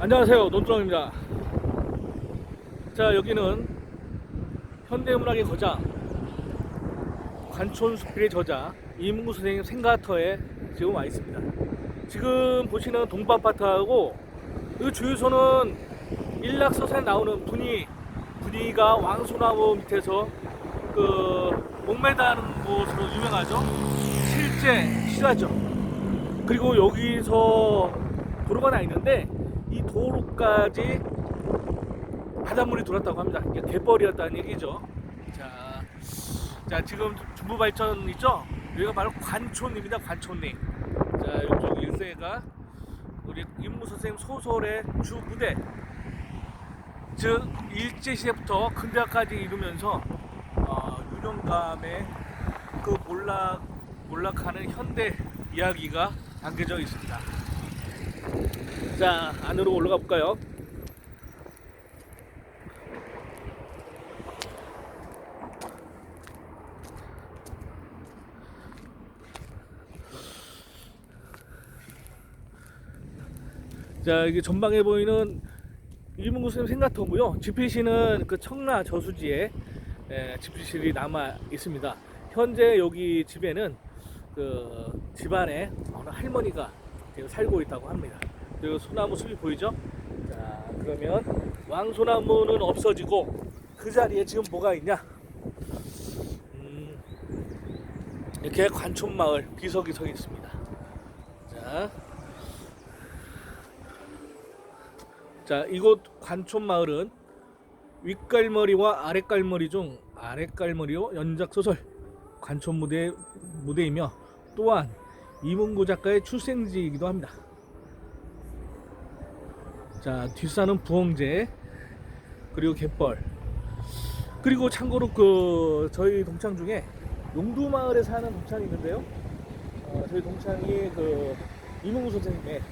안녕하세요 논두렁입니다. 자 여기는 현대문학의 거장 관촌수필의 저자 이문구 선생님 생가터에 지금 와 있습니다. 지금 보시는 동부아파트하고 이 주유소는 일락서산에 나오는 분위 분위가 왕소나무 밑에서 그 목매다는 곳으로 유명하죠. 실제 실화죠. 그리고 여기서 도로가 나 있는데 이 도로까지 바닷물이 들어왔다고 합니다. 이게 갯벌이었다는 얘기죠. 자, 자 지금 중부 발전 있죠? 여기가 바로 관촌입니다. 관촌리. 자, 이쪽 일세가 우리 임무 선생님 소설의 주 무대. 즉 일제 시대부터 근대화까지 이루면서 어, 유령감의 그 몰락 몰락하는 현대 이야기가 담겨져 있습니다. 자 안으로 올라가 볼까요? 자 이게 전방에 보이는 이문구 선생님 생가터고요. 집필실은 그 청라 저수지에 에, 집필실이 남아 있습니다. 현재 여기 집에는 그 집안에 어느 할머니가 지금 살고 있다고 합니다. 그리고 소나무 숲이 보이죠? 자, 그러면 왕소나무는 없어지고 그 자리에 지금 뭐가 있냐? 음, 이렇게 관촌마을 비석이 서 있습니다. 자, 자 이곳 관촌마을은 윗갈머리와 아랫갈머리 중 아랫갈머리로 연작 소설 관촌 무대 무대이며 또한 이문구 작가의 출생지이기도 합니다. 자 뒷산은 부엉제 그리고 갯벌 그리고 참고로 그 저희 동창 중에 용두 마을에 사는 동창이 있는데요. 어, 저희 동창이 그 이문구 선생님의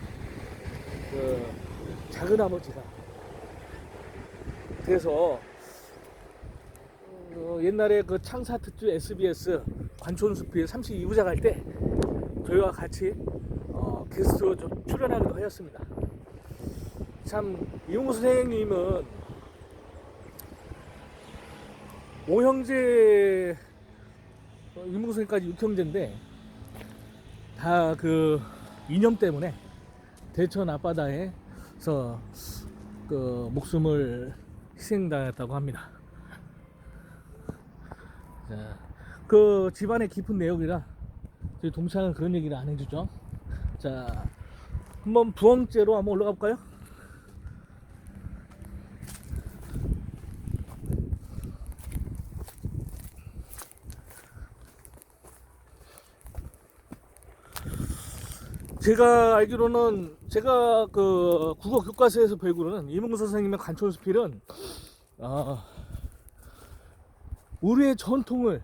그 작은 아버지가 그래서 어, 옛날에 그 창사 특주 SBS 관촌숲이 32부작 할 때 저희와 같이 어, 게스트로 좀 출연하기도 하였습니다. 참 이용구 선생님은 오형제 어, 이문구 선생님까지 6형제인데 다 그 이념 때문에 대천 앞바다에서 그 목숨을 희생당했다고 합니다. 자, 그 집안의 깊은 내용이라 저희 동창은 그런 얘기를 안 해주죠. 자, 한번 부엉째로 한번 올라가 볼까요? 제가 알기로는 제가 그 국어 교과서에서 배우고는 이문구 선생님의 관촌수필은 아, 우리의 전통을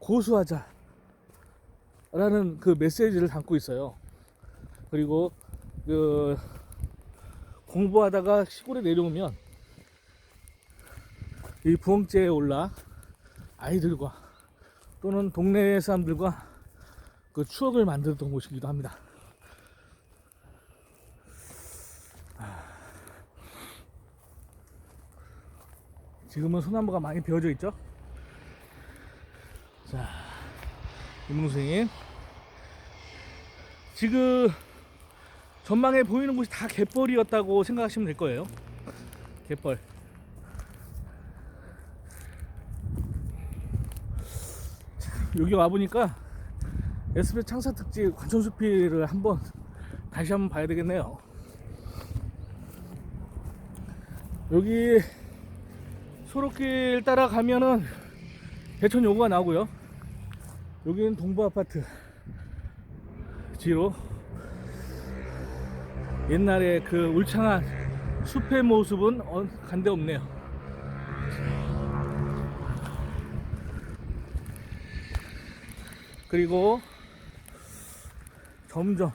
고수하자 라는 그 메시지를 담고 있어요. 그리고 그 공부하다가 시골에 내려오면 이 부엉제에 올라 아이들과 또는 동네 사람들과 그 추억을 만들었던 곳이기도 합니다. 지금은 소나무가 많이 베어져 있죠? 자, 이문생님. 지금 전망에 보이는 곳이 다 갯벌이었다고 생각하시면 될 거예요. 갯벌. 여기 와보니까 SBS 창사 특집 관촌수필을 한번 다시 한번 봐야 되겠네요. 여기 소로길 따라가면은 대천 요구가 나오고요. 여기는 동부 아파트 지로 옛날에 그 울창한 숲의 모습은 어, 간데 없네요. 그리고 점점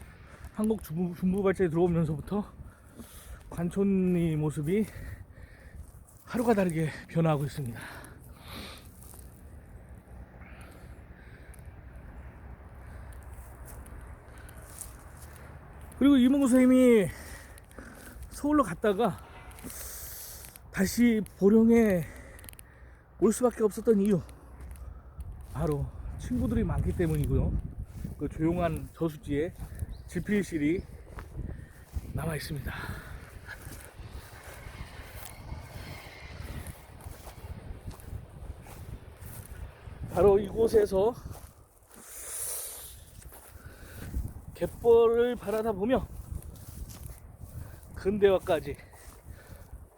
한국 중부, 중부 발전에 들어오면서부터 관촌리 모습이 하루가 다르게 변화하고 있습니다. 그리고 이문구 선생님이 서울로 갔다가 다시 보령에 올 수밖에 없었던 이유 바로 친구들이 많기 때문이고요. 그 조용한 저수지에 지필실이 남아 있습니다. 바로 이곳에서 갯벌을 바라다 보며 근대화까지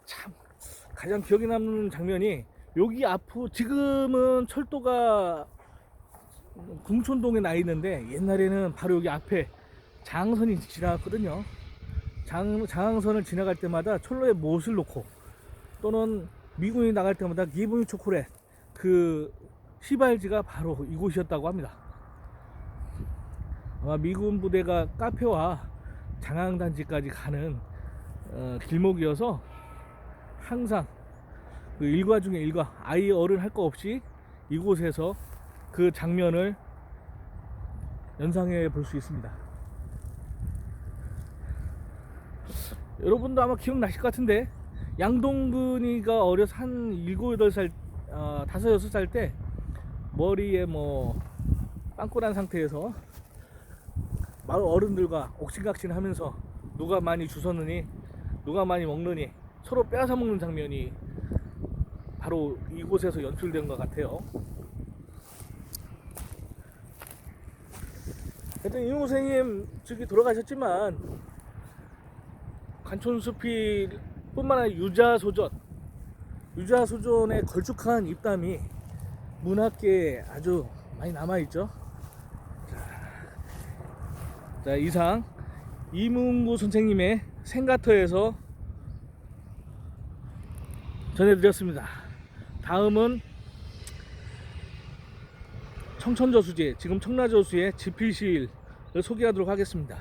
참 가장 기억에 남는 장면이 여기 앞으로 지금은 철도가 궁촌동에 나 있는데 옛날에는 바로 여기 앞에 장항선이 지나갔거든요. 장, 장항선을 지나갈 때마다 철로에 못을 놓고 또는 미군이 나갈 때마다 기분이 초콜릿 그 시발지가 바로 이곳이었다고 합니다. 아마 미군 부대가 카페와 장항단지까지 가는 어, 길목이어서 항상 그 일과 중에 일과 아이 어른 할 거 없이 이곳에서 그 장면을 연상해 볼 수 있습니다. 여러분도 아마 기억나실 것 같은데 양동근이가 어려서 한 7, 8살 어, 5, 6살 때 머리에 뭐 빵꾸난 상태에서 마을 어른들과 옥신각신 하면서 누가 많이 주웠느니 누가 많이 먹느니 서로 빼앗아 먹는 장면이 바로 이곳에서 연출된 것 같아요. 하여튼 이용 선생님 저기 돌아가셨지만 관촌숲이 뿐만 아니라 유자소전 유자소전의 걸쭉한 입담이 문학계에 아주 많이 남아있죠. 자, 자, 이상 이문구 선생님의 생가터에서 전해드렸습니다. 다음은 청천저수지, 지금 청라저수의 지필시일을 소개하도록 하겠습니다.